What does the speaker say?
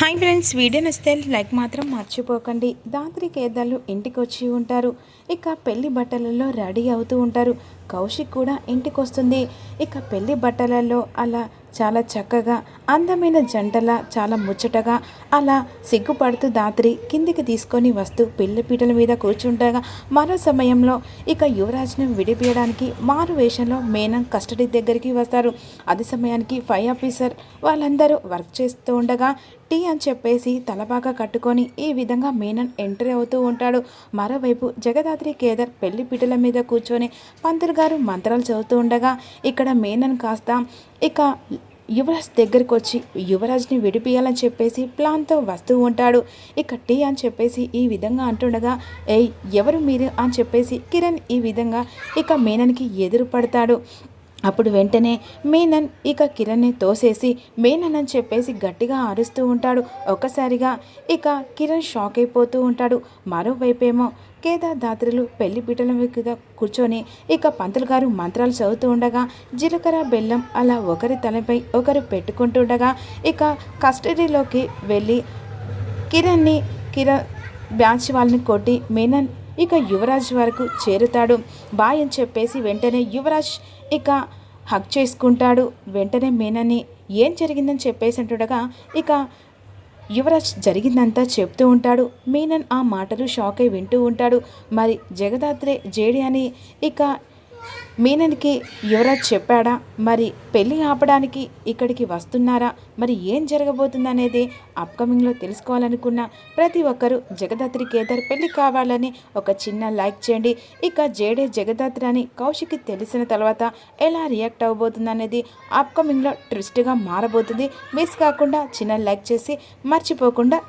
Hi friends video నచ్చితే like మాత్రం మర్చిపోకండి. దాత్రి కేదాలు ఇంటికి వచ్చి ఉంటారు. ఇక పెళ్ళి బట్టలలో రెడీ అవుతూ ఉంటారు. కౌశిక్ కూడా ఇంటికి వస్తుంది ఇక పెళ్ళి బట్టలలో అలా చాలా చక్కగా అందమైన జంటలా చాలా ముచ్చటగా అలా సిగ్గుపడుతూ దాత్రి కిందికి తీసుకొని వస్తూ పెళ్ళి పీటల మీద కూర్చుండగా మరో సమయంలో ఇక యువరాజ్ని విడిపీయడానికి మారు వేషంలో మేనం కస్టడీ దగ్గరికి వస్తారు. అదే సమయానికి ఫైర్ ఆఫీసర్ వాళ్ళందరూ వర్క్ చేస్తూ ఉండగా టీ అని చెప్పేసి తలపాక కట్టుకొని ఈ విధంగా మేనన్ ఎంట్రీ అవుతూ ఉంటాడు. మరోవైపు జగదాత్రి కేదర్ పెళ్ళి పీటల మీద కూర్చొని పంతులు గారు మంత్రాలు చదువుతూ ఉండగా ఇక్కడ మేనన్ కాస్త ఇక యువరాజ్ దగ్గరికి వచ్చి యువరాజ్ని విడిపియాలని చెప్పేసి ప్లాన్తో వస్తూ ఉంటాడు. ఇక టీ అని చెప్పేసి ఈ విధంగా అంటుండగా ఏయ్ ఎవరు మీరు? అని చెప్పేసి కిరణ్ ఈ విధంగా ఇక మేనన్కి ఎదురు పడతాడు. అప్పుడు వెంటనే మేనన్ ఇక కిరణ్ని తోసేసి మేనన్ అని చెప్పేసి గట్టిగా అరుస్తూ ఉంటాడు. ఒక్కసారిగా ఇక కిరణ్ షాక్ అయిపోతూ ఉంటాడు. మరోవైపేమో కేదార్దాత్రులు పెళ్ళి పీటల మీద కూర్చొని ఇక పంతులు గారు మంత్రాలు చదువుతూ ఉండగా జీలకర్ర బెల్లం అలా ఒకరి తలపై ఒకరు పెట్టుకుంటుండగా ఇక కస్టడీలోకి వెళ్ళి కిరణ్ని కిరణ్ బ్యాచ్ వాళ్ళని కొట్టి మేనన్ ఇక యువరాజ్ వరకు చేరుతాడు. బాయ్ అని చెప్పేసి వెంటనే యువరాజ్ ఇక హక్ చేసుకుంటాడు. వెంటనే మేనని ఏం జరిగిందని చెప్పేసి అంటుండగా ఇక యువరాజ్ జరిగిందంతా చెప్తూ ఉంటాడు. మీనన్ ఆ మాటలు షాక్ అయి వింటూ ఉంటాడు. మరి జగదాత్రే జేడి అని ఇక మీనన్కి యువరాజ్ చెప్పాడా? మరి పెళ్ళి ఆపడానికి ఇక్కడికి వస్తున్నారా? మరి ఏం జరగబోతుందనేది అప్కమింగ్లో తెలుసుకోవాలనుకున్న ప్రతి ఒక్కరూ జగదాత్రి కేదార్ పెళ్ళి కావాలని ఒక చిన్న లైక్ చేయండి. ఇక జేడే జగదాత్రి అని కౌశిక్కి తెలిసిన తర్వాత ఎలా రియాక్ట్ అవ్వబోతుందనేది అప్కమింగ్లో ట్విస్ట్గా మారబోతుంది. మిస్ కాకుండా చిన్న లైక్ చేసి మర్చిపోకుండా